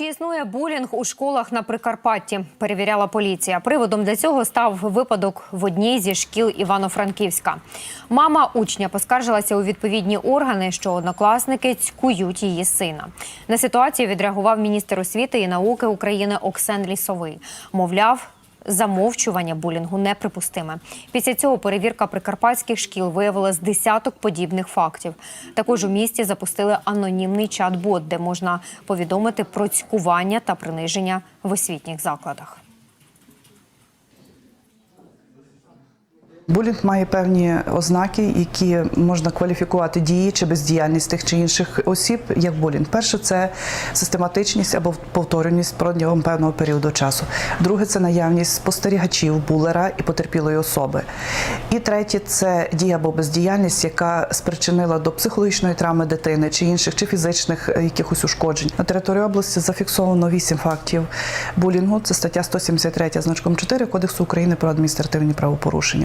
Чи існує булінг у школах на Прикарпатті? Перевіряла поліція. Приводом для цього став випадок в одній зі шкіл Івано-Франківська. Мама учня поскаржилася у відповідні органи, що однокласники цькують її сина. На ситуацію відреагував міністр освіти і науки України Оксен Лісовий. Мовляв. Замовчування булінгу неприпустиме. Після цього перевірка прикарпатських шкіл виявила з десяток подібних фактів. Також у місті запустили анонімний чат-бот, де можна повідомити про цькування та приниження в освітніх закладах. Булінг має певні ознаки, які можна кваліфікувати дії чи бездіяльність тих чи інших осіб як булінг. Перше це систематичність або повторюваність протягом певного періоду часу. Друге це наявність спостерігачів, булера і потерпілої особи. І третє це дія або бездіяльність, яка спричинила до психологічної травми дитини чи інших, чи фізичних е, якихось ушкоджень. На території області зафіксовано вісім фактів булінгу. Це стаття 173 значком 4 Кодексу України про адміністративні правопорушення.